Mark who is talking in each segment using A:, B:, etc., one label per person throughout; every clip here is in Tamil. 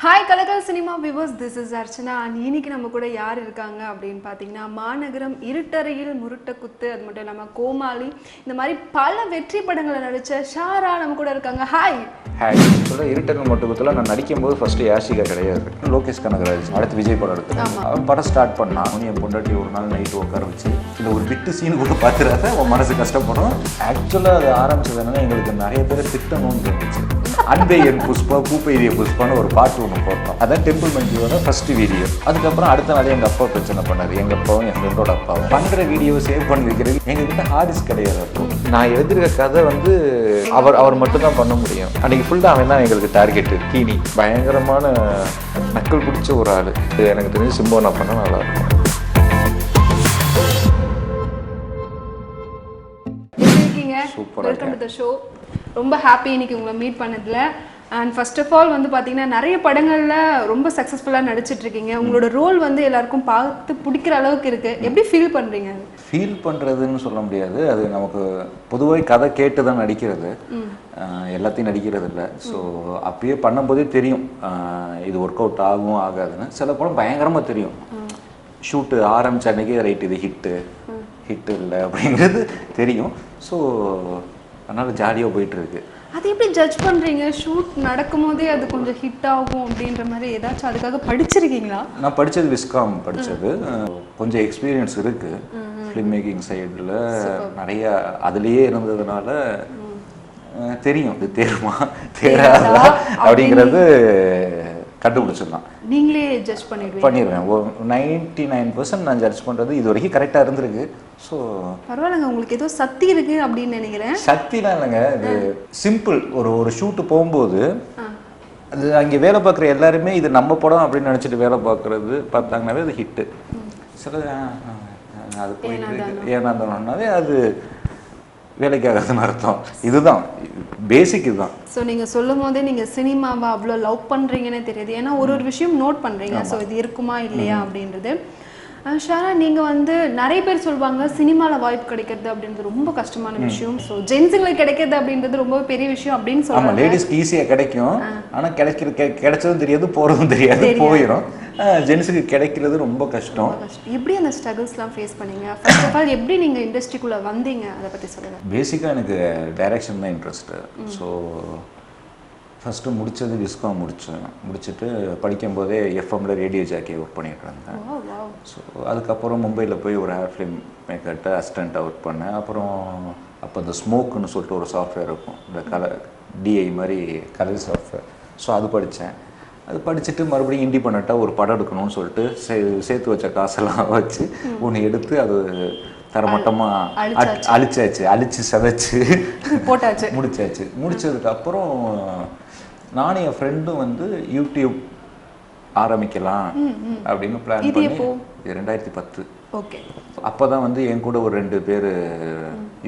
A: Hi Kalakkal cinema viewers this is Archana and இன்னைக்கு நம்ம கூட யார் இருக்காங்க அப்படின்னு பார்த்தீங்கன்னா மாநகரம் இருட்டறையில் முருட்ட குத்து அது மட்டும் இல்லாமல் கோமாளி இந்த மாதிரி பல வெற்றி படங்களை நடிச்ச ஷாரா நம்ம கூட இருக்காங்க. ஹாய்
B: ஹாய் சொல்ல இருட்டர்கள் மட்டும் நான் நடிக்கும்போது ஃபர்ஸ்ட் யாஷிகா கிடையாது. லோகேஷ் கனகராஜ் அடுத்து விஜய் படம் எடுத்து அவன் படம் ஸ்டார்ட் பண்ணான் அவன் என் பொண்டாட்டி ஒரு நாள் நைட்டு உட்கார வச்சு இல்லை ஒரு விட்டு சீன் கூட பார்த்துறாத உன் மனசு கஷ்டப்படும். ஆக்சுவலாக அது ஆரம்பிச்சது என்னன்னா எங்களுக்கு நிறைய பேர் திட்டணும்னு இருந்துச்சு அன்பே என் புஷ்பா பூப்பெய்திய புஷ்பான்னு ஒரு பாட்டு ஒன்று போட்டோம். அதான் டெம்பிள் மஞ்சுவோட ஃபர்ஸ்ட் வீடியோ அதுக்கப்புறம் அடுத்த நாளே எங்கள் அப்பா பிரச்சனை பண்ணாரு. எங்கள் அப்பாவும் என் ஃப்ரெண்டோட அப்பாவும். பண்ணுற வீடியோவை சேவ் பண்ணி வைக்கிறது எங்ககிட்ட ஹார்டிஸ் கிடையாது அப்போ. நான் எழுதிருக்க கதை வந்து அவர் அவர் மட்டும்தான் பண்ண முடியும். அன்னைக்கு ஃபுல்லாக அவன் தான் எங்களுக்கு டார்கெட்டு கீனி. பயங்கரமான நக்கல் பிடிச்ச ஒரு ஆள். எனக்கு தெரிஞ்சு சிம்போ நான் பண்ண நல்லா இருக்கும்.
A: ரொம்ப ஹாப்பி இன்னைக்கு உங்களை மீட் பண்ணதுல. அண்ட் ஃபர்ஸ்ட் ஆஃப் ஆல் வந்து பார்த்தீங்கன்னா நிறைய படங்கள்ல ரொம்ப சக்ஸஸ்ஃபுல்லாக நடிச்சிட்டு இருக்கீங்க உங்களோட ரோல் வந்து எல்லாருக்கும் பார்த்து பிடிக்கிற அளவுக்கு இருக்கு. எப்படி ஃபீல் பண்றீங்க? அது
B: ஃபீல் பண்ணுறதுன்னு சொல்ல முடியாது. அது நமக்கு பொதுவாக கதை கேட்டு தான் நடிக்கிறது எல்லாத்தையும் நடிக்கிறது இல்லை. ஸோ அப்பயே பண்ணும்போதே தெரியும். இது ஒர்க் அவுட் ஆகும் ஆகாதுன்னு. சில படம் பயங்கரமாக தெரியும். ஷூட்டு ஆரம்பிச்ச அன்னைக்கே ரைட் இது ஹிட்டு ஹிட்டு இல்லை. அப்படிங்கிறது தெரியும். ஸோ அதனால் ஜாலியாக போயிட்டுருக்கு.
A: அது எப்படி ஜட்ஜ் பண்றீங்க? ஷூட் நடக்கும் போதே அது கொஞ்சம் ஹிட் ஆகும் அப்படின்ற மாதிரி ஏதாச்சும் அதுக்காக படிச்சிருக்கீங்களா?
B: நான் படித்தது விஸ்காம் படித்தது கொஞ்சம் எக்ஸ்பீரியன்ஸ் இருக்குது ஃபிலிம் மேக்கிங் சைடில் நிறைய அதுலேயே இருந்ததுனால தெரியும். இது தேருமா? தேராதா? அப்படிங்கிறது கண்டுபிடிச்சிடலாம்.
A: நீங்களே ஜட்ஜ் பண்ணிடுவீங்க.
B: பண்ணிடுவேன். நைன்டி நைன் பர்சன்ட் நான் ஜட்ஜ் பண்ணுறது இது வரைக்கும் கரெக்டாக இருந்திருக்கு. ஸோ
A: பரவாயில்லைங்க உங்களுக்கு ஏதோ சக்தி இருக்கு அப்படின்னு நினைக்கிறேன்.
B: சக்திலாம் இல்லைங்க. இது சிம்பிள் ஒரு ஒரு ஷூட்டு போகும்போது அது அங்கே வேலை பார்க்குற எல்லாருமே இது நம்ம படம் அப்படின்னு நினச்சிட்டு வேலை பார்க்குறது பார்த்தாங்கனாவே அது ஹிட்டு சில அது போயிட்டு இருக்கு. ஏனாந்தானே வேலைக்காகாதுன்னு அர்த்தம். இதுதான். பேசிக் இதுதான்.
A: ஸோ நீங்க சொல்லும் போதே நீங்க சினிமாவை அவ்வளோ லவ் பண்றீங்கன்னே தெரியுது. ஏன்னா ஒரு ஒரு விஷயம் நோட் பண்றீங்க. ஸோ இது இருக்குமா இல்லையா அப்படின்றது. ஷாரா நீங்க வந்து நிறைய பேர் சொல்லுவாங்க சினிமால வாய்ப்பு கிடைக்கிறது அப்படின்றது ரொம்ப கஷ்டமான விஷயம். ஸோ ஜென்ஸுங்களுக்கு கிடைக்கிறது அப்படின்றது ரொம்ப பெரிய விஷயம் அப்படின்னு சொல்றாங்க.
B: லேடிஸ்க்கு ஈஸியாக கிடைக்கும். ஆனா கிடைக்கிற கிடைச்சதும் தெரியாது போறதும் தெரியாது போயிடும் ஜென்ஸுக்கு கிடைக்கிறது ரொம்ப கஷ்டம்.
A: எப்படி அந்த ஸ்ட்ரகிள்ஸ்லாம் ஃபேஸ் பண்ணீங்க? ஃபர்ஸ்ட் ஆஃப் ஆல் எப்படி நீங்க இண்டஸ்ட்ரிக்குள்ள வந்தீங்க? அதை பத்தி சொல்லுங்க.
B: பேசிக்காக எனக்கு டைரக்ஷன் தான் இன்ட்ரெஸ்ட்டு ஸோ ஃபஸ்ட்டு முடித்தது விஸ்காம் முடித்தேன் முடிச்சுட்டு படிக்கும்போதே எஃப்எம்ல ரேடியோ ஜாக்கி ஒர்க் பண்ணிட்டு இருந்தேன். ஸோ அதுக்கப்புறம் மும்பையில் போய் ஒரு ஹேர் ஃபிலிம் மேக்கர்கிட்ட அசிஸ்டண்ட்டாக ஒர்க் பண்ணேன். அப்புறம் அப்போ இந்த ஸ்மோக்குன்னு சொல்லிட்டு ஒரு சாஃப்ட்வேர் இருக்கும். இந்த கலர் டிஐ மாதிரி கலர் சாஃப்ட்வேர் ஸோ அது படித்தேன் அது படிச்சுட்டு மறுபடியும் இண்டிபெண்ட்டாக ஒரு படம் எடுக்கணும்னு சொல்லிட்டு சே சேர்த்து வச்ச காசெல்லாம் வச்சு ஒன்று எடுத்து அது தரமட்டமாக அழிச்சாச்சு. அழிச்சு சதைச்சு.
A: போட்டாச்சு.
B: முடிச்சாச்சு. முடிச்சதுக்கு அப்புறம் நானும் என் ஃப்ரெண்டும் வந்து யூடியூப் ஆரம்பிக்கலாம் அப்படின்னு பிளான் பண்ணி ரெண்டாயிரத்தி பத்து.
A: ஓகே.
B: அப்போ தான் வந்து என் கூட ஒரு ரெண்டு பேர்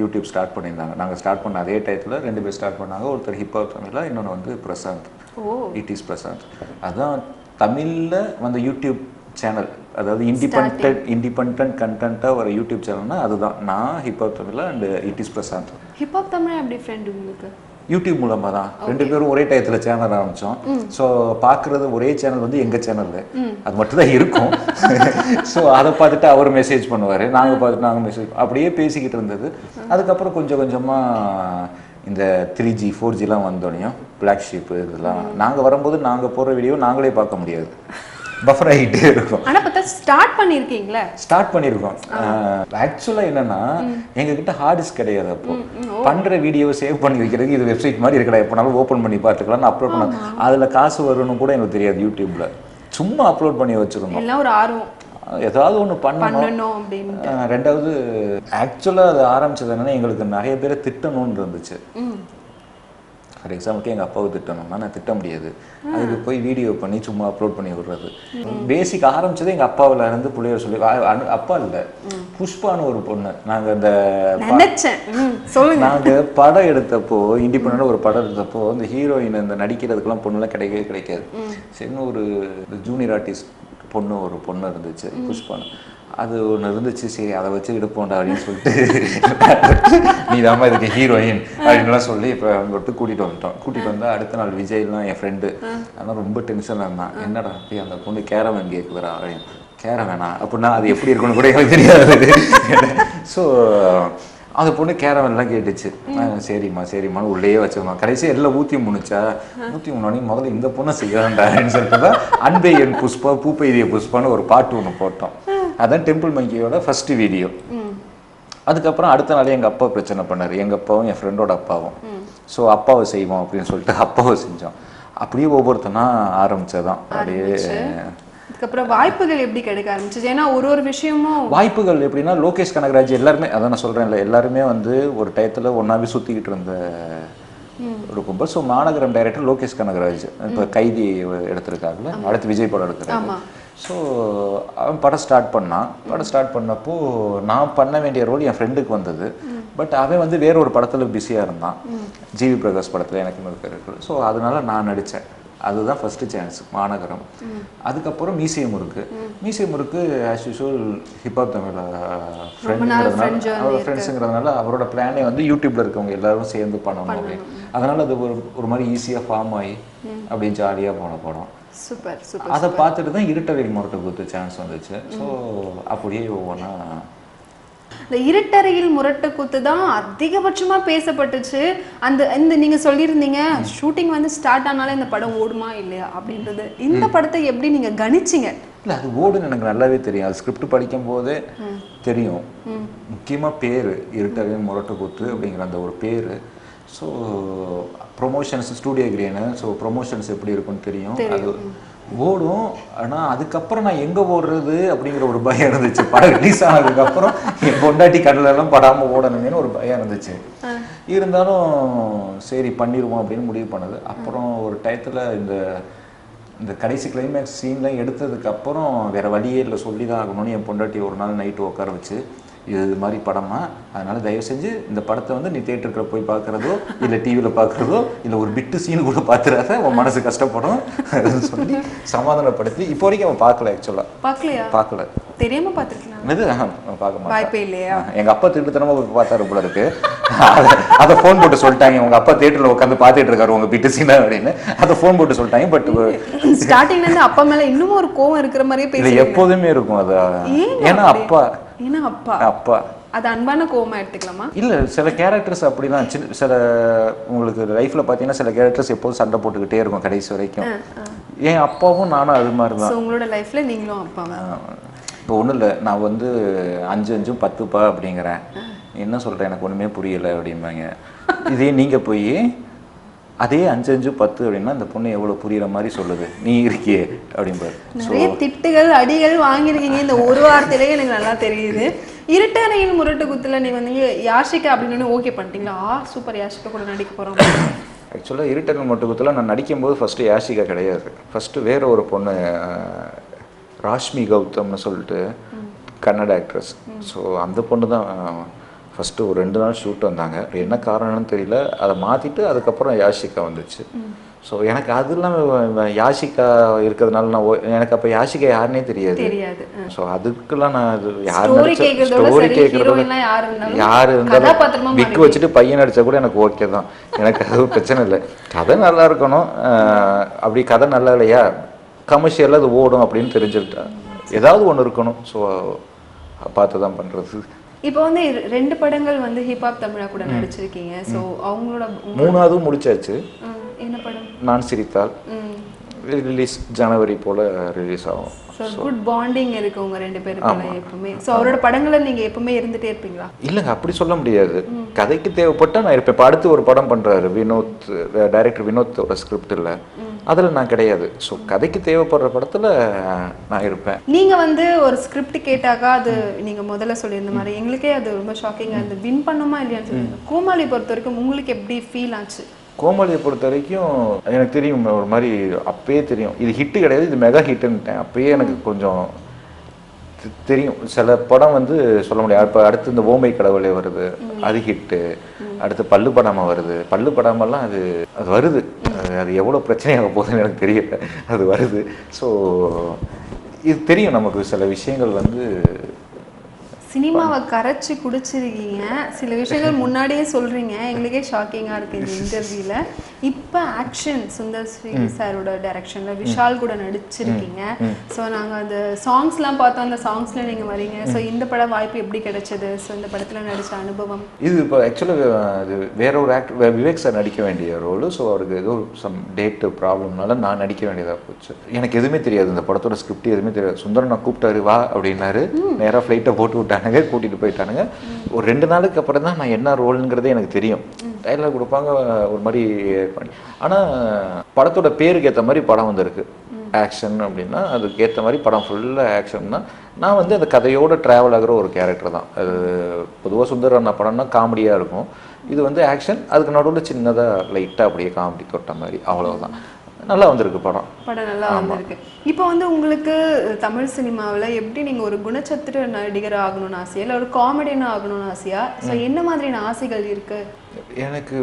B: யூடியூப் ஸ்டார்ட் பண்ணியிருந்தாங்க. நாங்கள் ஸ்டார்ட் பண்ண அதே டயத்தில் ரெண்டு பேர் ஸ்டார்ட் பண்ணாங்க. ஒருத்தர் ஹிப்ஹாப் தமிழில் இன்னொன்று வந்து பிரசாந்த்.
A: ஓ.
B: It is Prashanth. அதான் தமிழில் வந்த யூடியூப் சேனல் அதாவது இண்டிபெண்ட் இண்டிபெண்ட் கண்டென்ட்டாக வர யூடியூப் சேனல்னா அதுதான். நான் ஹிப்ஹாப் தமிழில் and it is Prashanth.
A: Hip hop Tamil எப்படி ஃப்ரெண்ட் உங்களுக்கு?
B: யூடியூப் மூலமாக தான் ரெண்டு பேரும் ஒரே டயத்தில் சேனல் ஆரம்பித்தோம் ஸோ பார்க்குறது ஒரே சேனல் வந்து எங்கள் சேனல் அது மட்டும் தான் இருக்கும். ஸோ அதை பார்த்துட்டு அவர் மெசேஜ் பண்ணுவார் நாங்கள் பார்த்துட்டு நாங்கள் மெசேஜ் அப்படியே பேசிக்கிட்டு இருந்தது. அதுக்கப்புறம் கொஞ்சம் கொஞ்சமாக இந்த த்ரீ ஜி ஃபோர் ஜிலாம் வந்தோடனையும் பிளாக் ஷீப்பு இதெல்லாம். நாங்கள் வரும்போது நாங்கள் போடுற வீடியோ நாங்களே பார்க்க முடியாது. பஃபர் ஆகிட்டே இருக்கும்.
A: ஸ்டார்ட் பண்ணிருக்கீங்களே?
B: ஸ்டார்ட் பண்ணியிருக்கோம் ஆக்சுவலாக என்னன்னா எங்ககிட்ட ஹார்டிஸ் கிடையாது அப்போ. பண்ற வீடியோவை சேவ் பண்ணி வைக்கிறதுக்கு இது வெப்சைட் மாதிரி இருக்கடா எப்போனாலும் ஓப்பன் பண்ணி பார்த்துக்கலாம் அப்லோட் பண்ண. அதுல காசு வரும்னு கூட எனக்கு தெரியாது யூடியூப்ல சும்மா அப்லோட் பண்ணி வச்சிருந்தோம்.
A: எல்லாம் ஒரு ஆர்வம்.
B: ஏதாவது ஒன்று பண்ணணும். ரெண்டாவது ஆக்சுவலாக அது ஆரம்பிச்சது என்னன்னா எங்களுக்கு நிறைய பேரை திட்டணும்னு இருந்துச்சு. ஃபார் எக்ஸாம்பிளுக்கு எங்கள் அப்பாவை திட்டணும்னா நான் திட்ட முடியாது. அதுக்கு போய் வீடியோ பண்ணி சும்மா அப்லோட் பண்ணி விடுறது. பேசிக் ஆரம்பிச்சது எங்கள் அப்பாவில் இருந்து பிள்ளையர் சொல்லி அப்பா இல்லை. புஷ்பான்னு ஒரு பொண்ணு. நாங்கள் இந்த நாங்கள் படம் எடுத்தப்போ இண்டிபெண்டாக ஒரு படம் எடுத்தப்போ இந்த ஹீரோயின் இந்த நடிக்கிறதுக்கெல்லாம் பொண்ணுலாம் கிடைக்கவே கிடைக்காது. சரின்னு ஒரு ஜூனியர் ஆர்டிஸ்ட் பொண்ணு ஒரு பொண்ணு இருந்துச்சு புஷ்பான்னு. அது ஒன்று இருந்துச்சு. சரி அதை வச்சு எடுப்போம்டா அப்படின்னு சொல்லிட்டு. நீ தாம்மா இதுக்கு ஹீரோயின் அப்படின்லாம் சொல்லி இப்போ அவங்க விட்டு கூட்டிகிட்டு வந்துட்டோம். கூட்டிகிட்டு வந்தால் அடுத்த நாள் விஜய்லாம் என் ஃப்ரெண்டு ஆனால் ரொம்ப டென்ஷனாக இருந்தான். என்னடா அப்படி அந்த பொண்ணு கேரவன் இருக்குதுரா அப்படின்னு. கேரவேனா அப்படின்னா அது எப்படி இருக்குன்னு கூட எனக்கு தெரியாது. ஸோ அந்த பொண்ணு கேரவன்லாம் கேட்டுச்சு. ஆ, சரிம்மா உள்ளேயே வச்சிருந்தோம் கடைசி எல்லாம் ஊற்றி முணுச்சா. ஊற்றி முன்னாடி முதல்ல இந்த பொண்ணை செய்யறாண்டான்னு சொல்லிட்டு தான் அன்பே என் புஷ்பா பூப்பெய்திய புஷ்பான்னு ஒரு பாட்டு ஒன்று போட்டோம். அதான் டெம்பிள் மங்கியோட ஃபர்ஸ்ட் வீடியோ அதுக்கப்புறம் அடுத்த நாளே எங்கள் அப்பா பிரச்சனை பண்ணார். எங்கள் அப்பாவும் என் ஃப்ரெண்டோட அப்பாவும். ஸோ அப்பாவை செய்வோம் அப்படின்னு சொல்லிட்டு அப்பாவை செஞ்சோம். அப்படியே ஒவ்வொருத்தனா ஆரம்பிச்சதான். அப்படியே
A: அதுக்கப்புறம் வாய்ப்புகள் எப்படி கிடைக்க ஆரம்பிச்சது? ஏன்னா ஒரு ஒரு விஷயமும்
B: வாய்ப்புகள் எப்படின்னா லோகேஷ் கனகராஜ் எல்லாருமே அதான் நான் சொல்கிறேன்ல எல்லாருமே வந்து ஒரு டயத்தில் ஒன்றாவே சுற்றிக்கிட்டு இருந்த ஒரு கும்பல். So Maanagaram director Lokesh Kanagaraj. இப்போ கைதி எடுத்திருக்காங்கல்ல அடுத்து விஜய் படம் எடுக்கிறாங்க ஸோ அவன் படம் ஸ்டார்ட் பண்ணான். படம் ஸ்டார்ட் பண்ணப்போ நான் பண்ண வேண்டிய ரோல் என் ஃப்ரெண்டுக்கு வந்தது. பட் அவன் வந்து வேற ஒரு படத்தில் பிஸியாக இருந்தான். ஜிவி பிரகாஷ் படத்தில் எனக்கு கேரக்டர் ஸோ அதனால நான் நடித்தேன். அதுதான் ஃபர்ஸ்ட் சான்ஸ் மாநகரம். அதுக்கப்புறம் மியூசியம் இருக்கு மியூசியம் இருக்கு as usual hip hop Tamil ஃப்ரெண்ட்ங்கிறதுனால ஃப்ரெண்ட்ஸுங்கிறதுனால அவரோட பிளானே வந்து யூடியூப்ல இருக்கவங்க எல்லாரும் சேர்ந்து பண்ணணும். அப்படின்னு அதனால அது ஒரு ஒரு மாதிரி ஈஸியாக ஃபார்ம் ஆகி அப்படியே ஜாலியாக போன படம்.
A: சூப்பர் சூப்பர்
B: அதை பார்த்துட்டு தான் இருட்டறையில் முரட்டை கொடுத்து சான்ஸ் வந்துச்சு. ஸோ அப்படியே ஒவ்வொன்றா
A: இந்த இருட்டறையில் முரட்டு கூத்து தான் அதிகபட்சமா பேசப்பட்டுச்சு. அந்த இந்த நீங்க சொல்லியிருந்தீங்க ஷூட்டிங் வந்து ஸ்டார்ட் ஆனாலே இந்த படம் ஓடுமா இல்லையா அப்படின்றது. இந்த படத்தை எப்படி நீங்க கணிச்சீங்க?
B: இல்லை அது ஓடுன்னு எனக்கு நல்லாவே தெரியும். அது ஸ்கிரிப்ட் படிக்கும் போதே தெரியும். முக்கியமாக பேர் இருட்டறையில் முரட்டு கூத்து அப்படிங்கிற அந்த ஒரு பேர். ஸோ ப்ரொமோஷன்ஸ் ஸ்டூடியோ கிரியனு ஸோ ப்ரொமோஷன்ஸ் எப்படி இருக்குன்னு தெரியும். அது ஓடும். ஆனால் அதுக்கப்புறம் நான் எங்கே ஓடுறது அப்படிங்கிற ஒரு பயம் இருந்துச்சு. படம் ரிலீஸ் ஆனதுக்கப்புறம் என் பொண்டாட்டி கடலெல்லாம் படாமல் ஓடணுமேனு ஒரு பயம் இருந்துச்சு. இருந்தாலும் சரி பண்ணிடுவோம் அப்படின்னு முடிவு பண்ணது. அப்புறம் ஒரு டயத்தில் இந்த இந்த கடைசி கிளைமேக்ஸ் சீன்லாம் எடுத்ததுக்கு அப்புறம் வேற வழியே இல்லை சொல்லி தான் ஆகணும்னு என் பொண்டாட்டி ஒரு நாள் நைட்டு உட்கார வச்சு இது இது மாதிரி படமா? அதனால தயவு செஞ்சு இந்த படத்தை வந்து நீ தேட்டருக்குள்ள போய் பார்க்குறதோ இல்லை டிவியில் பார்க்குறதோ இல்லை ஒரு பிட்டு சீன் கூட பார்த்துறாத உன் மனசு கஷ்டப்படும் அப்படின்னு சொல்லி சமாதானப்படுத்தி இப்போ வரைக்கும் அவன் பார்க்கல ஆக்சுவலாக
A: பார்க்கலையா?
B: பார்க்கல.
A: தெரியாம பார்த்துருக்கலாம்?
B: அவன் பார்க்க மாட்டான்.
A: வாய்ப்பே இல்லையா?
B: எங்க அப்பா திருட்டுத்தனமா போய் பார்த்தாரு போல இருக்கு. அத- ஃபோன் போட்டு சொல்லிட்டாங்க. உங்க அப்பா தேட்டர்ல உட்காந்து பார்த்துட்டு இருக்காரு உங்க பிட்டு சீனா அப்படின்னு. அதை ஃபோன் போட்டு சொல்லிட்டாங்க பட்
A: ஸ்டார்டிங்ல இருந்து அப்பா மேல இன்னும் ஒரு கோவம் இருக்கிற மாதிரியே
B: இது
A: பேசுறீங்க.
B: எப்போதுமே இருக்கும் அது. ஏன்னா? அப்பா
A: ஏன்னா அப்பா.
B: அப்பா.
A: அது அன்பான கோவமா எடுத்துக்கலாமா?
B: இல்ல சில கேரக்டர்ஸ் அப்படிதான். சின்ன சில உங்களுக்கு லைஃப்ல பாத்தீங்கன்னா சில கேரக்டர்ஸ் எப்போதும் சண்டை போட்டுக்கிட்டே இருக்கும் கடைசி வரைக்கும். என் அப்பாவும் நானும் அது மாதிரி தான்
A: உங்களோட லைஃப்ல நீங்களும் அப்பாவா?
B: இப்போ ஒன்றும் இல்லை. நான் வந்து அஞ்சு அஞ்சும் பத்துப்பா அப்படிங்கிறேன். என்ன சொல்ற எனக்கு ஒன்றுமே புரியலை அப்படிம்பாங்க. இதே நீங்கள் போய் அதே அஞ்சு அஞ்சு பத்து அப்படின்னா இந்த பொண்ணு எவ்வளோ புரியுற மாதிரி சொல்லுது. நீ இருக்கியே அப்படிம்பாரு.
A: நிறைய திட்டுகள் அடிகள் வாங்கியிருக்கீங்க. இந்த ஒரு வார்த்தையிலேயே எனக்கு நல்லா தெரியுது. இருட்டறையில் முரட்டு குத்துல நீங்க வந்து யாஷிகா அப்படின்னு ஓகே பண்ணிட்டீங்களா? ஆ சூப்பர். யாஷிகா கூட நடிக்க போறோம்.
B: ஆக்சுவலாக இருட்டல் மட்டுக்குத்தில் நான் நடிக்கும்போது ஃபஸ்ட்டு யாஷிகா கிடையாது. ஃபஸ்ட்டு வேற ஒரு பொண்ணு ராஷ்மி கௌதம்னு சொல்லிட்டு கன்னட ஆக்ட்ரஸ் ஸோ அந்த பொண்ணு தான் ஃபஸ்ட்டு ஒரு ரெண்டு நாள் ஷூட் வந்தாங்க. என்ன காரணம்னு தெரியல. அதை மாற்றிட்டு அதுக்கப்புறம் யாஷிகா வந்துச்சு. ஸோ எனக்கு அது இல்லாமல் யாஷிகா இருக்கிறதுனால நான் எனக்கு அப்போ யாஷிகா யாருன்னே தெரியாது. ஸோ அதுக்கெல்லாம் நான் அது யார் ஸ்டோரி
A: லாம் யார் இருந்தாலும்
B: விக்கு வச்சுட்டு பையன் நடிச்சா கூட எனக்கு ஓகே தான். எனக்கு அது பிரச்சனை இல்லை. கதை நல்லா இருக்கணும். அப்படி கதை நல்லா இல்லையா? கமர்ஷியலாக அது ஓடும் அப்படின்னு தெரிஞ்சுக்கிட்டா. ஏதாவது ஒன்று இருக்கணும். ஸோ பார்த்து தான் பண்ணுறது
A: இப்போ வந்து ரெண்டு படங்கள் வந்து ஹிப்ஹாப் தமிழா கூட நடிச்சிருக்கீங்க. சோ அவங்களோட
B: மூணாவதும் முடிச்சாச்சு.
A: என்ன படம்?
B: நான் சிரித்தால். ரிலீஸ் ஜனவரி போல் ரிலீஸ் ஆகும்.
A: ஸோ குட் பாண்டிங் இருக்கு உங்க ரெண்டு பேருக்குள்ள எப்பவுமே. ஸோ அவரோட படங்களை நீங்க எப்பவுமே இருந்துட்டே இருப்பீங்களா?
B: இல்லைங்க அப்படி சொல்ல முடியாது. கதைக்கு தேவைப்பட்டா நான் இருப்பேன். இப்போ அடுத்து ஒரு படம் பண்றாரு வினோத் டைரக்டர் வினோத்தோட ஸ்கிரிப்ட் இல்லை அதில் நான் கிடையாது. ஸோ கதைக்கு தேவைப்படுற படத்துல நான் இருப்பேன்.
A: நீங்க வந்து ஒரு ஸ்கிரிப்ட் கேட்டாக்கா அது நீங்க முதல்ல சொல்லியிருந்த மாதிரி எங்களுக்கே அது ரொம்ப ஷாக்கிங்கா இருந்து வின் பண்ணுமா இல்லையான்னு சொல்லுங்க கோமாளி பொறுத்த வரைக்கும் உங்களுக்கு எப்படி ஃபீல் ஆச்சு?
B: கோமாளியை பொறுத்த வரைக்கும் எனக்கு தெரியும் ஒரு மாதிரி அப்பயே தெரியும். இது ஹிட்டு கிடையாது இது மெகா ஹிட்டுன்ட்டேன் அப்பயே எனக்கு கொஞ்சம் தெரியும். சில படம் வந்து சொல்ல முடியாது. இப்போ அடுத்து இந்த ஓமை கடவுளே வருது அது ஹிட்டு அடுத்து பல்லு படாம வருது. பல்லு படாமல்லாம் அது அது வருது. அது எவ்வளோ பிரச்சனையாக போகுதுன்னு எனக்கு தெரியல. அது வருது. ஸோ இது தெரியும் நமக்கு சில விஷயங்கள் வந்து
A: சினிமாவை கரைச்சி குடிச்சிருக்கீங்க. சில விஷயங்கள் முன்னாடியே சொல்றீங்க. எங்களுக்கே ஷாக்கிங்காக இருக்கு இந்த இன்டர்வியூல இப்போ ஆக்ஷன் சுந்தர் ஸ்ரீ சாரோட டைரக்ஷன்ல விஷால் கூட நடிச்சிருக்கீங்க. ஸோ நாங்க அந்த சாங்ஸ்லாம் பார்த்தோம். அந்த சாங்ஸ்ல நீங்க வரீங்க. ஸோ இந்த பட வாய்ப்பு எப்படி கிடைச்சது? ஸோ இந்த படத்துல நடிச்ச அனுபவம்.
B: இது இப்போ ஆக்சுவலாக இது வேற ஒரு ஆக்டர் விவேக் சார் நடிக்க வேண்டிய ரோலு ஸோ அவருக்கு ஏதோ சம் டேட்டு ப்ராப்ளம்னால நான் நடிக்க வேண்டியதாக போச்சு. எனக்கு எதுவுமே தெரியாது. இந்த படத்தோட ஸ்கிரிப்ட் எதுவுமே தெரியாது. சுந்தரம் நான் கூப்பிட்டாரு வா அப்படின்னாரு. நேராக ஃப்ளைட்டை போட்டு விட்டானுங்க கூட்டிகிட்டு போயிட்டானுங்க. ஒரு ரெண்டு நாளுக்கு அப்புறம் தான் நான் என்ன ரோலுங்கிறதே எனக்கு தெரியும். டைலாக் கொடுப்பாங்க ஒரு மாதிரி பண்ணி. ஆனால் படத்தோட பேருக்கு ஏற்ற மாதிரி படம் வந்திருக்கு. ஆக்ஷன் அப்படின்னா அதுக்கு ஏற்ற மாதிரி படம் ஃபுல்லாக ஆக்ஷன்னா நான் வந்து அந்த கதையோட ட்ராவல் ஆகிற ஒரு கேரக்டர் தான். அது பொதுவாக சுந்தர அண்ணா படம்னா காமெடியாக இருக்கும். இது வந்து ஆக்ஷன் அதுக்கு நடுவில் சின்னதாக லைட்டாக அப்படியே காமெடி தொட்ட மாதிரி அவ்வளவுதான். நல்லா வந்திருக்கு படம்.
A: படம் நல்லா வந்திருக்கு. இப்போ வந்து உங்களுக்கு தமிழ் சினிமாவுல எப்படி நீங்க ஒரு குணச்சத்திர நடிகர் ஆகணும்னு ஆசையா? இல்லை ஒரு காமெடியன் ஆகணும்னு ஆசையா? ஸோ என்ன மாதிரியான ஆசைகள் இருக்கு?
B: எனக்கு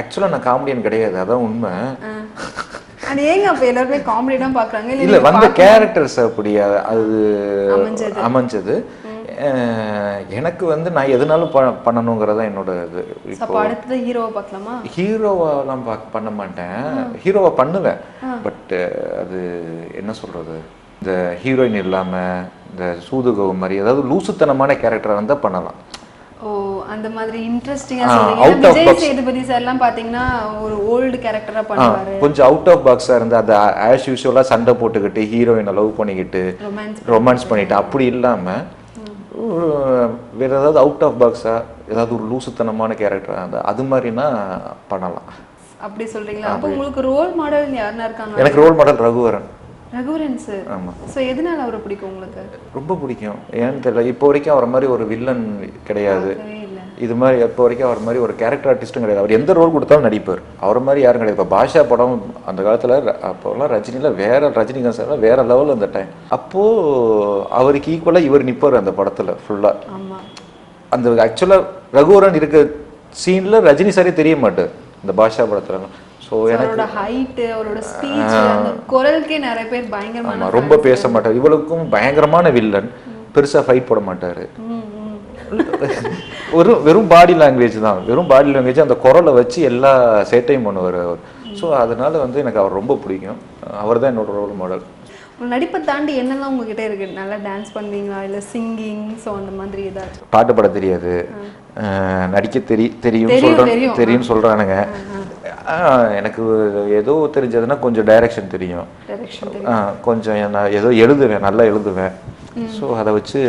B: ஆக்சுவலாக நான் காமெடியன் கிடையாது. அதான் உண்மை.
A: அது ஏங்க அப்ப எல்லாருமே காமெடி தான் பாக்குறாங்க? இல்ல
B: வந்த கேரக்டர்ஸ் அப்படி அது
A: அமைஞ்சது.
B: எனக்கு வந்து நான் எதுனாலும் ப- பண்ணணுங்கிறதா என்னோட இது.
A: ஸோ அப்போ அடுத்தது ஹீரோவை பார்க்கலாமா?
B: ஹீரோவாலாம் பார்க்க பண்ண மாட்டேன். ஹீரோவா பண்ணுவேன். பட் அது என்ன சொல்றது? இந்த ஹீரோயின் இல்லாம இந்த சூதுகவு மாதிரி ஏதாவது லூசுத்தனமான கேரக்டரா இருந்தா பண்ணலாம்.
A: ஓ அந்த மாதிரி இன்ட்ரெஸ்டிங்கா
B: ஆ,
A: சொல்றீங்க
B: out
A: ஏன்னா
B: of
A: விஜய். சேதுபதி சார் எல்லாம் பாத்தீங்கன்னா ஒரு ஓல்டு கேரக்டரா பண்ணுவாரு.
B: கொஞ்சம் அவுட் ஆஃப் பாக்ஸா இருந்து அது ஆஸ் யூஸ்வலா சண்டை போட்டுக்கிட்டு ஹீரோயினை லவ் பண்ணிக்கிட்டு
A: ரொமான்ஸ்
B: பண்ணிட்டு. அப்படி இல்லாம ஒரு வேற ஏதாவது அவுட் ஆஃப் பாக்ஸா ஏதாவது ஒரு லூசுத்தனமான கேரக்டரா இருந்தா அது மாதிரினா பண்ணலாம்.
A: அப்படி சொல்றீங்களா? அப்போ உங்களுக்கு ரோல் மாடல் யாருன்னா இருக்காங்க?
B: எனக்கு role model Raghuvaran.
A: Raghuvaran sir
B: ஆமா.
A: ஸோ எதனால அவரை பிடிக்கும் உங்களுக்கு?
B: ரொம்ப பிடிக்கும். ஏன்னு தெரியல இப்போ வரைக்கும் அவரை மாதிரி ஒரு வில்லன் கிடையாது. இது மாதிரி இப்போ வரைக்கும் அவர் மாதிரி ஒரு கேரக்டர் ஆர்டிஸ்ட்டும் கிடையாது. அவர் எந்த ரோல் கொடுத்தாலும் நடிப்பார். அவர் மாதிரி யாரும் கிடையாது. இப்போ பாஷா படம் அந்த காலத்தில் அப்போல்லாம் ரஜினியில் வேற ரஜினிகாந்த் சார்லாம் வேற லெவல் அந்த டைம் அப்போது அவருக்கு ஈக்குவலாக இவர் நிற்பார் அந்த படத்தில் ஃபுல்லாக அந்த ஆக்சுவலாக ரகுவரன் இருக்க சீனில் ரஜினி சாரே தெரிய மாட்டார். இந்த பாஷா படத்துலலாம். ஸோ எனக்கு
A: அவரோட ஹைட் அவரோட குரலுக்கே நிறைய பேர் பயங்கரமான
B: ஆமாம் ரொம்ப பேச மாட்டார். இவளுக்கும் பயங்கரமான வில்லன் பெருசாக ஃபைட் போட மாட்டார்.
A: ம்.
B: வெறும் பாடி லாங்குவேஜ் தான். வெறும் பாடி லாங்குவேஜ் அந்த குரலை வச்சு எல்லா சேட்டையும் பண்ணுவார் அவர். ஸோ அதனால வந்து எனக்கு அவர் ரொம்ப பிடிக்கும். அவர் தான் என்னோட ரோல் மாடல்
A: நடிப்பை தாண்டி என்னெல்லாம் உங்ககிட்ட இருக்கு? நல்லா டான்ஸ் பண்ணுவீங்களா? இல்ல சிங்கிங் ஸோ அந்த மாதிரி ஏதாச்சும்?
B: பாட்டு பாட தெரியாது. நடிக்க தெரி தெரியும்
A: தெரியும்,
B: சொல்கிறேன்
A: தெரியும்.
B: சொல்கிறானுங்க எனக்கு ஏதோ தெரிஞ்சதுன்னா கொஞ்சம் டைரக்ஷன் தெரியும். கொஞ்சம் நான் ஏதோ எழுதுவேன் நல்லா எழுதுவேன். ஸோ அதை வச்சு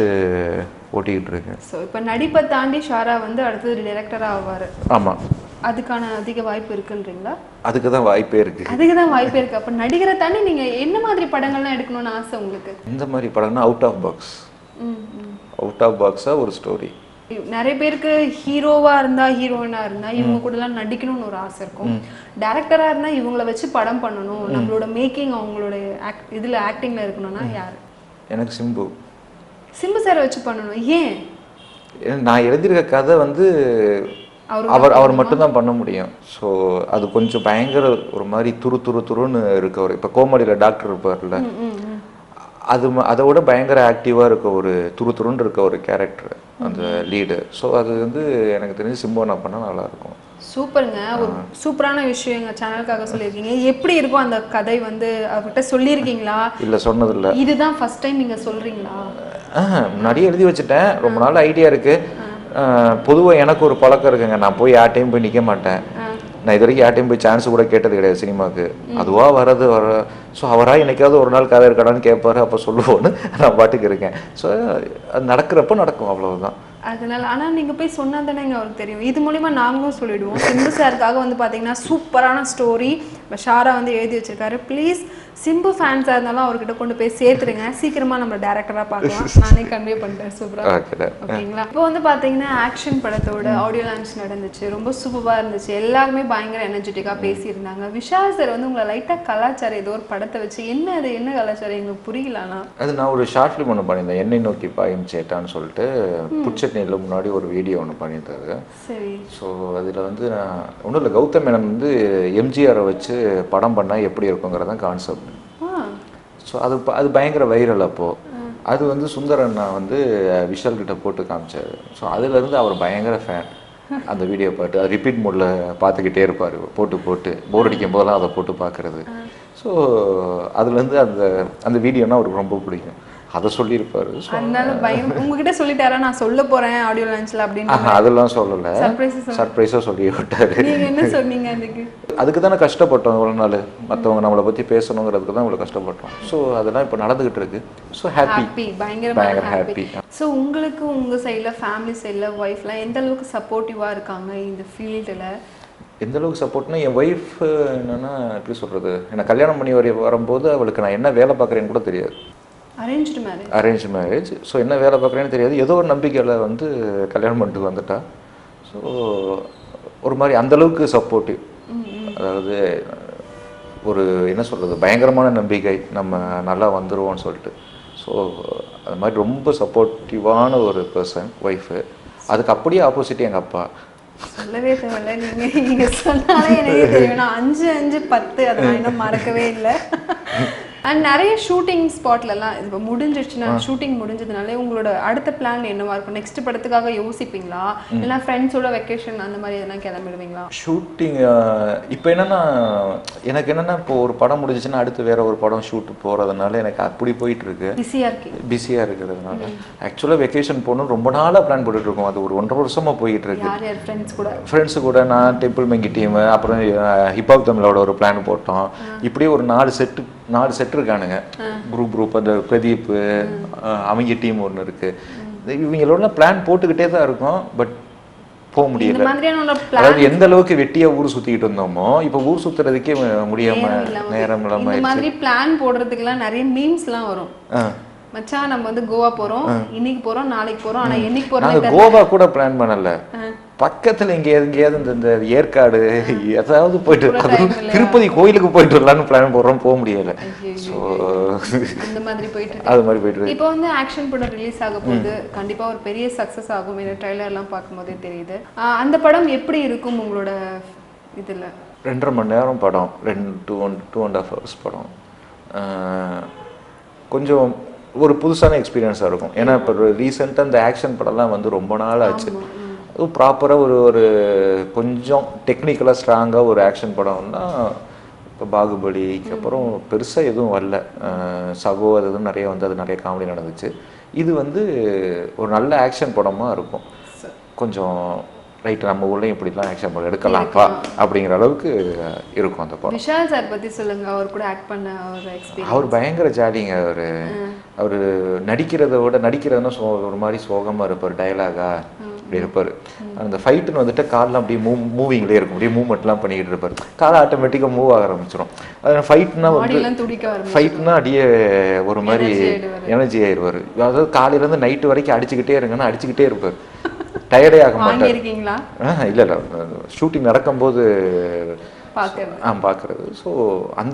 B: ஓட்டிக்கிட்டு இருக்கேன்
A: ஸோ இப்போ நடிப்பை தாண்டி ஷாரா வந்து அடுத்தது டைரக்டராக ஆவார்.
B: ஆமாம்
A: அதுக்கான அதிக வாய்ப்பு இருக்குன்றீங்களா?
B: அதுக்கு தான் வாய்ப்பே இருக்கு.
A: அதுக்கு தான் வாய்ப்பு இருக்கு. அப்போ நடிகரை தாண்டி நீங்க என்ன மாதிரி படங்கள்லாம் எடுக்கணும்னு ஆசை உங்களுக்கு?
B: இந்த மாதிரி படம்னா out of box out of பாக்ஸாக ஒரு ஸ்டோரி
A: நிறைய பேருக்கு ஹீரோவா இருந்தா ஹீரோயினா இருந்தா இவங்க கூட எல்லாம் நடிக்கணும்னு ஒரு ஆசை இருக்கும். டேரக்டரா இருந்தா இவங்கள வச்சு படம் பண்ணணும். நம்மளோட மேக்கிங் அவங்களோட இதுல ஆக்டிங்ல இருக்கணும்னா யாரு?
B: எனக்கு சிம்பு.
A: சிம்பு சாரை வச்சு பண்ணணும். ஏன்?
B: நான் எழுதியிருக்க கதை வந்து
A: அவரு
B: அவர் மட்டும்தான் பண்ண முடியும். ஸோ அது கொஞ்சம் பயங்கர ஒரு மாதிரி துரு துரு துருன்னு இருக்கு அவர் இப்போ கோமாளியில் டாக்டர் இருப்பார்ல. அது அதை விட பயங்கர ஆக்டிவாக இருக்க ஒரு துரு துருன்னு இருக்க ஒரு கேரக்டர் அந்த லீடு ஸோ அது வந்து எனக்கு தெரிஞ்சு சிம்பு நான் பண்ணால் நல்லாயிருக்கும்
A: சூப்பருங்க. ஒரு சூப்பரான விஷயம் எங்க சேனலுக்காக சொல்லியிருக்கீங்க. எப்படி இருக்கும் அந்த கதை வந்து அவர்கிட்ட சொல்லியிருக்கீங்களா?
B: இல்லை சொன்னதில்ல.
A: இதுதான் ஃபர்ஸ்ட் டைம் நீங்க சொல்றீங்களா?
B: முன்னாடியே எழுதி வச்சுட்டேன். ரொம்ப நாள் ஐடியா இருக்கு. பொதுவாக எனக்கு ஒரு பழக்கம் இருக்குங்க. நான் போய் யார்ட்டையும் போய் நிற்க மாட்டேன். நான் இது வரைக்கும் யார்ட்டையும் போய் சான்ஸ் கூட கேட்டது கிடையாது சினிமாவுக்கு. அதுவா வர்றது வர ஸோ அவரா என்னைக்காவது ஒரு நாள் கதை இருக்கடான்னு கேட்பாரு அப்போ சொல்லுவோன்னு நான் பாட்டுக்கு இருக்கேன். ஸோ அது நடக்கிறப்ப நடக்கும் அவ்வளவுதான்.
A: அதனால ஆனால் நீங்கள் போய் சொன்னால் தானே எங்கள் அவருக்கு தெரியும். இது மூலிமா நாங்களும் சொல்லிடுவோம். சிம்பு சாருக்காக வந்து பார்த்தீங்கன்னா சூப்பரான ஸ்டோரி ஷாரா வந்து எழுதி வச்சிருக்காரு. ப்ளீஸ் சிம்பு ஃபேன்ஸா இருந்தாலும் அவர்கிட்ட கொண்டு போய் சேர்த்துருங்க சீக்கிரமா நம்ம டேரக்டரா பார்க்கலாம். நானே கன்வே பண்ணிட்டேன் சூப்பரா
B: ஓகே
A: ஓகேங்களா? இப்போ வந்து பாத்தீங்கன்னா ஆக்ஷன் படத்தோட ஆடியோ லான்ச் நடந்துச்சு. ரொம்ப சூப்பரா இருந்துச்சு. எல்லாருமே பயங்கர எனர்ஜெட்டிக்கா பேசியிருந்தாங்க. விஷால் சார் வந்து உங்களை லைட்டா கலாச்சாரம் ஏதோ ஒரு படத்தை வச்சு என்ன அது? என்ன கலாச்சாரம்? எங்களுக்கு புரியல ஆனா
B: அது நான் ஒரு ஷார்ட் ஃபிலிம் ஒன்று பண்ணியிருந்தேன். என்னை நோக்கி பாயும் சேட்டான்னு சொல்லிட்டு புட்சட்னியில் முன்னாடி ஒரு வீடியோ ஒன்று பண்ணியிருந்தாரு.
A: சரி.
B: ஸோ அதில் வந்து நான் ஒன்றும் இல்லை கௌதம் மேனன் வந்து எம்ஜிஆரை வச்சு படம் பண்ணால் எப்படி இருக்குங்கிறதான் கான்செப்ட் ஸோ அது அது பயங்கர வைரல் அப்போது அது வந்து சுந்தரன் நான் வந்து விஷால் கிட்ட போட்டு காமிச்சாரு. ஸோ அதுலேருந்து அவர் பயங்கர ஃபேன் அந்த வீடியோ பாட்டு. அது ரிப்பீட் மோடில் பார்த்துக்கிட்டே இருப்பார். போட்டு போட்டு. போர் அடிக்கும் போதெல்லாம் அதை போட்டு பார்க்குறது ஸோ அதுலேருந்து அந்த அந்த வீடியோனா அவருக்கு ரொம்ப பிடிக்கும். அதை சொல்லியிருப்பாரு.
A: அதனால பயம். உங்ககிட்ட சொல்லிட்டாரா நான் சொல்ல போறேன் ஆடியோ லான்ச்ல அப்படின்னு
B: அதெல்லாம் சொல்லலை.
A: சர்ப்ரைஸ்
B: சொல்லி விட்டாரு
A: நீங்க என்ன சொன்னீங்க அதுக்கு?
B: அதுக்கு தானே கஷ்டப்பட்டோம் இவ்வளோ நாள். மற்றவங்க நம்மளை பற்றி பேசணுங்கிறதுக்கு தான் இவ்வளோ கஷ்டப்பட்டோம். ஸோ அதெல்லாம் இப்போ நடந்துகிட்டு இருக்கு ஸோ ஹாப்பி
A: ஹாப்பி பயங்கரமான
B: பயங்கர
A: ஹாப்பி. ஸோ உங்களுக்கு உங்க சைடில் ஃபேமிலி சைடில் ஒய்ஃப்லாம் எந்த அளவுக்கு சப்போர்ட்டிவா இருக்காங்க இந்த ஃபீல்டில்
B: எந்த அளவுக்கு சப்போர்ட்னா என் ஒய்ஃப் என்னன்னா எப்படி சொல்கிறது என்னை கல்யாணம் பண்ணி வர வரும்போது அவளுக்கு நான் என்ன வேலை பார்க்குறேன்னு கூட தெரியாது. அரேஞ்ச் மேரேஜ் ஸோ என்ன வேலை பார்க்குறேன்னு தெரியாது. ஏதோ ஒரு நம்பிக்கையில் வந்து கல்யாணம் பண்ணிட்டு வந்துட்டா. ஸோ ஒரு மாதிரி அந்த அளவுக்கு சப்போர்ட்டிவ் அதாவது ஒரு என்ன சொல்கிறது பயங்கரமான நம்பிக்கை. நம்ம நல்லா வந்துருவோம்னு சொல்லிட்டு. ஸோ அது மாதிரி ரொம்ப சப்போர்ட்டிவான ஒரு பர்சன் ஒய்ஃபு அதுக்கு அப்படியே ஆப்போசிட் எங்கள் அப்பா.
A: சொல்லவே தேவையில்ல. நீங்க நீங்க சொன்னாலே எனக்கு தெரியும். நான் அஞ்சு அஞ்சு பத்து அதை நான் இன்னும் மறக்கவே இல்லை. அண்ட் நிறைய ஷூட்டிங் ஸ்பாட்லலாம் இப்போ முடிஞ்சிருச்சுன்னா ஷூட்டிங் முடிஞ்சதுனாலே உங்களோட அடுத்த பிளான் என்னவா இருக்கும்? நெக்ஸ்ட் படத்துக்காக யோசிப்பீங்களா? இல்லைன்னா ஃப்ரெண்ட்ஸோட வெக்கேஷன் அந்த மாதிரி எதனா கிளம்பிடுவீங்களா?
B: ஷூட்டிங் இப்போ என்னன்னா எனக்கு என்னன்னா இப்போ ஒரு படம் முடிஞ்சிச்சுன்னா அடுத்து வேற ஒரு படம் ஷூட் போகிறதுனால எனக்கு அப்படி போயிட்டு இருக்கு?
A: பிஸியா இருக்கீங்க
B: பிஸியாக இருக்கிறதுனால ஆக்சுவலாக வெக்கேஷன் போகணும்னு ரொம்ப நாளாக பிளான் போட்டுட்டு இருக்கோம் அது ஒரு ஒன்றரை வருஷமாக போயிட்டு இருக்கு
A: ஃப்ரெண்ட்ஸ் கூட.
B: ஃப்ரெண்ட்ஸு கூட நான் டெம்பிள் மெங்கி டீம் அப்புறம் ஹிப்ஹாப் தமிழோட ஒரு பிளான் போட்டோம். இப்படியே ஒரு நாலு செட்டு நாலு செட் இருக்கானுங்க. குரூப் குரூப் அந்த பிரதீப் அஹ், அவங்க டீம் ஒன்று இருக்கு. இவங்களோட பிளான் போட்டுக்கிட்டே தான் இருக்கோம் பட் போக முடியல. அதாவது எந்த அளவுக்கு வெட்டியா ஊர் சுத்திக்கிட்டு இருந்தோமோ இப்போ ஊர் சுத்துறதுக்கே முடியாம
A: நேரம் இல்லாம இந்த மாதிரி பிளான் போடுறதுக்குலாம் நிறைய மீம்ஸ்லாம் வரும்.
B: ஆ.
A: மச்சான் நம்ம வந்து கோவா போறோம் இன்னைக்கு போறோம் நாளைக்கு போறோம் ஆனா என்னைக்கு போறோம்
B: கோவா கூட பிளான் பண்ணல. பக்கத்துல இங்க எங்கேயாவது இந்த இந்த ஏற்காடு ஏதாவது போயிட்டு திருப்பதி கோயிலுக்கு போயிட்டு வரலாம்னு பிளான் போடுறோம் போக முடியல. ஸோ
A: அந்த மாதிரி போயிட்டு
B: அது மாதிரி போயிட்டு.
A: இப்போ வந்து ஆக்ஷன் படம் ரிலீஸ் ஆக போகுது. கண்டிப்பா ஒரு பெரிய சக்சஸ் ஆகும். இந்த ட்ரைலர் எல்லாம் பார்க்கும்போதே தெரியுது. அந்த படம் எப்படி இருக்கும் உங்களோட இதுல?
B: ரெண்டரை மணி நேரம் படம். ரெண்டு two one two and half hours படம். கொஞ்சம் ஒரு புதுசான எக்ஸ்பீரியன்ஸாக இருக்கும். ஏன்னா இப்போ ரீசெண்டாக இந்த ஆக்ஷன் படம்லாம் வந்து ரொம்ப நாள் ஆச்சு. ப்ராப்பராக ஒரு ஒரு கொஞ்சம் டெக்னிக்கலாக ஸ்ட்ராங்காக ஒரு ஆக்ஷன் படம்னா இப்போ பாகுபலிக்கு அப்புறம் பெருசாக எதுவும் வரல. சகோ அது இதுன்னு நிறைய வந்து அது நிறைய காமெடி நடந்துச்சு. இது வந்து ஒரு நல்ல ஆக்ஷன் படமாக இருக்கும். கொஞ்சம் ரைட் நம்ம ஊர்லேயும் இப்படிலாம் ஆக்ஷன் படம் எடுக்கலாம்ப்பா அப்படிங்கிற அளவுக்கு இருக்கும் அந்த படம்.
A: விஷால் சார் பத்தி சொல்லுங்க. அவர் கூட ஆக்ட் பண்ண ஒரு
B: அவர் பயங்கர ஜாலிங்க அவர். அவர் நடிக்கிறத விட நடிக்கிறதுனா சோ ஒரு மாதிரி சோகமாக இருப்பார் டயலாகா அப்படி இருப்பார். அந்த ஃபைட்டுன்னு வந்துட்டு கால்லாம் அப்படியே மூவ் மூவிங்லேயே இருக்கும். அப்படியே மூவ்மெண்ட்லாம் பண்ணிக்கிட்டு இருப்பார். கால் ஆட்டோமேட்டிக்காக மூவ் ஆக ஆரம்பிச்சிடும் அது ஃபைட்னா வந்து ஃபைட்னா அப்படியே ஒரு மாதிரி. எனர்ஜி ஆயிடுவார். அதாவது காலையிலேருந்து நைட்டு வரைக்கும் அடிச்சுக்கிட்டே இருங்கன்னா அடிச்சுக்கிட்டே இருப்பார். டயர்டே ஆக மாட்டார். ஆ இல்லை இல்லை. ஷூட்டிங் நடக்கும்போது ஆ பார்க்குறது. ஸோ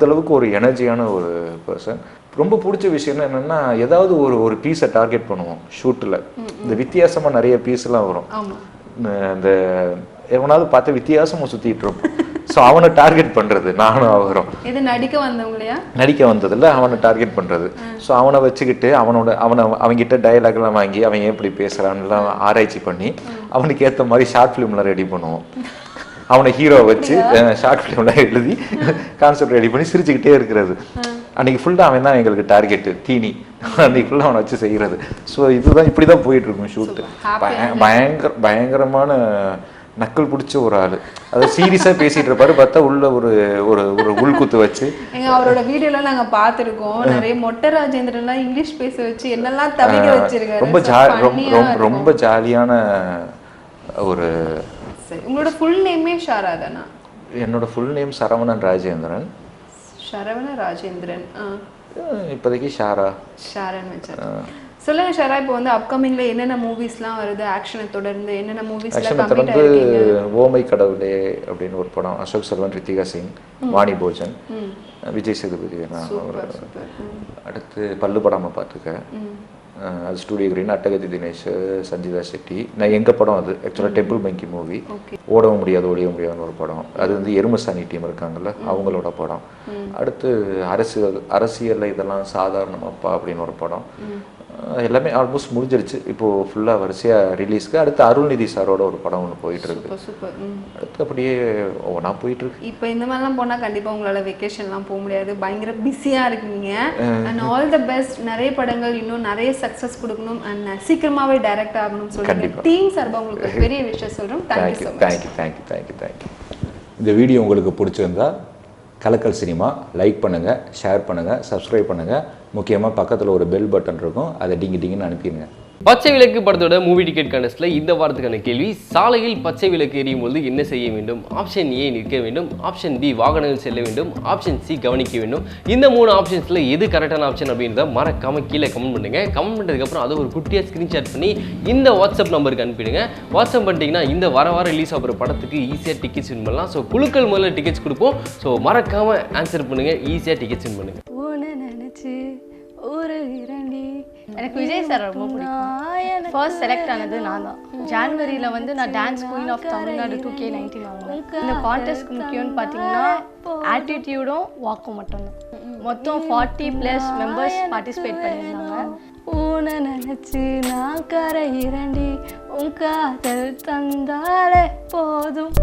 B: அளவுக்கு ஒரு எனர்ஜியான ஒரு பர்சன் ரொம்ப பிடிச்ச விஷயம் என்னன்னா ஏதாவது ஒரு ஒரு பீஸை டார்கெட் பண்ணுவோம் ஷூட்டில் இந்த வித்தியாசமாக நிறைய பீஸ்லாம் வரும். இந்த- எவனாவது பார்த்து வித்தியாசமாக சுற்றிட்டு இருப்போம் ஸோ அவனை டார்கெட் பண்ணுறது நானும் அவரும்.
A: இது நடிக்க வந்தவங்களையா?
B: நடிக்க வந்ததில்ல அவனை டார்கெட் பண்ணுறது ஸோ அவனை வச்சுக்கிட்டு அவனோட அவனை அவங்ககிட்ட டயலாக்லாம் வாங்கி அவன் ஏன் இப்படி பேசுகிறான்லாம் ஆராய்ச்சி பண்ணி அவனுக்கு ஏற்ற மாதிரி ஷார்ட் ஃபிலிம்லாம் ரெடி பண்ணுவோம். அவனை ஹீரோ வச்சு ஷார்ட் ஃபிலிம்லாம் எழுதி கான்செப்ட் ரெடி பண்ணி சிரிச்சுக்கிட்டே இருக்கிறது. அன்னைக்கு ஃபுல்லாக அவன் தான் எங்களுக்கு டார்கெட்டு தீனி. அன்னைக்கு ஃபுல்லாக அவனை வச்சு செய்கிறது ஸோ இதுதான் இப்படி தான் போயிட்டு இருக்கும் ஷூட்டு பயங்கர பயங்கரமான நக்கல் பிடிச்ச ஒரு ஆள். அதை சீரியஸாக பேசிட்டு இருப்பாரு. பார்த்தா உள்ள ஒரு ஒரு ஒரு உள்குத்து வச்சு.
A: எங்க அவரோட வீடியோலாம் நாங்க பார்த்திருக்கோம். நிறைய மொட்டை ராஜேந்திரன் எல்லாம் இங்கிலீஷ் பேச வச்சு என்னெல்லாம் தவிக்க வச்சிருக்காரு.
B: ரொம்ப ஜா ரொம்ப ரொம்ப- ஜாலியான ஒரு
A: உங்களோட ஃபுல் நேமே ஷாரா தானா?
B: என்னோட ஃபுல் நேம் சரவணன் ராஜேந்திரன்.
A: சரவண ராஜேந்திரன்
B: இப்போதைக்கு ஷாரா
A: ஷாரன் வச்சார் சொல்லுங்க ஷாரா இப்போ வந்து அப்கமிங்ல என்னென்ன மூவிஸ்லாம் வருது ஆக்ஷனை தொடர்ந்து என்னென்ன
B: ஆக்சுவலாக
A: கம்ப்ளீட்
B: தொடர்ந்து ஓமை கடவுளே அப்படின்னு ஒரு படம் அசோக் செல்வன் ரித்திகா சிங் வாணி போஜன் விஜய் சேதுபதி நான் அடுத்து பல்லு படாமல். அஹ் அது ஸ்டூடியோ கிரீன் அட்டகத்தி தினேஷ் சஞ்சீதா செட்டி. நான் எங்கள் படம் அது? ஆக்சுவலாக டெம்பிள் பங்கி மூவி ஓடவும் முடியாது ஒழிய முடியாதுன்னு ஒரு படம். அது வந்து எருமசாணி டீம் இருக்காங்கல்ல அவங்களோட படம். அடுத்து அரசியல் அரசியலில் இதெல்லாம் சாதாரணமாப்பா அப்படின்னு ஒரு படம். எல்லாமே ஆல்மோஸ்ட் முடிஞ்சிருச்சு. இப்போது ஃபுல்லாக வரிசையாக ரிலீஸ்க்கு அடுத்து அருள்நிதி சாரோட ஒரு படம் ஒன்று போயிட்டு இருக்கு
A: சூப்பர்.
B: அடுத்து அப்படியே ஒவ்வொன்றா போயிட்டு இருக்கு
A: இப்போ இந்த மாதிரிலாம் போனால் கண்டிப்பாக உங்களால் வெக்கேஷன்லாம் போக முடியாது. பயங்கர பிஸியாக இருக்கீங்க அண்ட் ஆல் த பெஸ்ட் நிறைய படங்கள் இன்னும் நிறைய சக்ஸஸ் கொடுக்கணும். அண்ட் சீக்கிரமாகவே டைரக்ட் ஆகணும்னு
B: கண்டிப்பா.
A: டீம் சார்பாக உங்களுக்கு பெரிய விஷயம் சொல்கிறோம் thank you
B: thank you thank you thank you thank you இந்த வீடியோ உங்களுக்கு பிடிச்சிருந்தா கலக்கல் சினிமா லைக் பண்ணுங்கள் ஷேர் பண்ணுங்கள் சப்ஸ்கிரைப் பண்ணுங்கள் முக்கியமாக பக்கத்தில் ஒரு பெல் பட்டன் இருக்கும். அதை டிங்கி டிங்கின்னு அனுப்பிடுங்க.
C: பச்சை விளக்கு படத்தோட மூவி டிக்கெட் கண்டஸ்டில் இந்த வாரத்துக்கான கேள்வி சாலையில் பச்சை விளக்கு எரியும் போது என்ன செய்ய வேண்டும்? ஆப்ஷன் ஏ நிற்க வேண்டும் ஆப்ஷன் பி வாகனங்கள் செல்ல வேண்டும் ஆப்ஷன் சி கவனிக்க வேண்டும். இந்த மூணு ஆப்ஷன்ஸில் எது கரெக்டான ஆப்ஷன் அப்படின்றத மறக்காம கீழே கமெண்ட் பண்ணுங்க. கமெண்ட் பண்ணதுக்கப்புறம் அதை ஒரு குட்டியாக ஸ்க்ரீன்ஷாட் பண்ணி இந்த வாட்ஸ்அப் நம்பருக்கு அனுப்பிடுங்க. வாட்ஸ்அப் பண்ணிட்டீங்கன்னா இந்த வர வாரம் ரிலீஸ் ஆகிற படத்துக்கு ஈஸியாக டிக்கெட்ஸ் வின் பண்ணலாம். ஸோ குழுக்கள் முதல்ல டிக்கெட்ஸ் கொடுப்போம். ஸோ மறக்காமல் ஆன்சர் பண்ணுங்கள் ஈஸியாக டிக்கெட்ஸ் வின்
D: பண்ணுங்கள் ஒரு இரண்டி. எனக்கு விஜய் சார் ரொம்ப பிடிக்கும். ஃபர்ஸ்ட் செலக்ட் ஆனது நான் தான். ஜான்வரியில் வந்து நான் dance queen of Tamil Nadu two K nineteen வாங்கினேன். இந்த கான்டெஸ்ட்க்கு முக்கியம்னு பார்த்தீங்கன்னா ஆட்டிடியூடும் வாக்கும் மட்டும்தான். மொத்தம் ஃபார்ட்டி ப்ளஸ் மெம்பர்ஸ் பார்ட்டிசிபேட் பண்ணியிருந்தாங்க. உன்னை நினைச்சு நான் கரை இரண்டி. உன் காதல் தந்தாலே போதும்.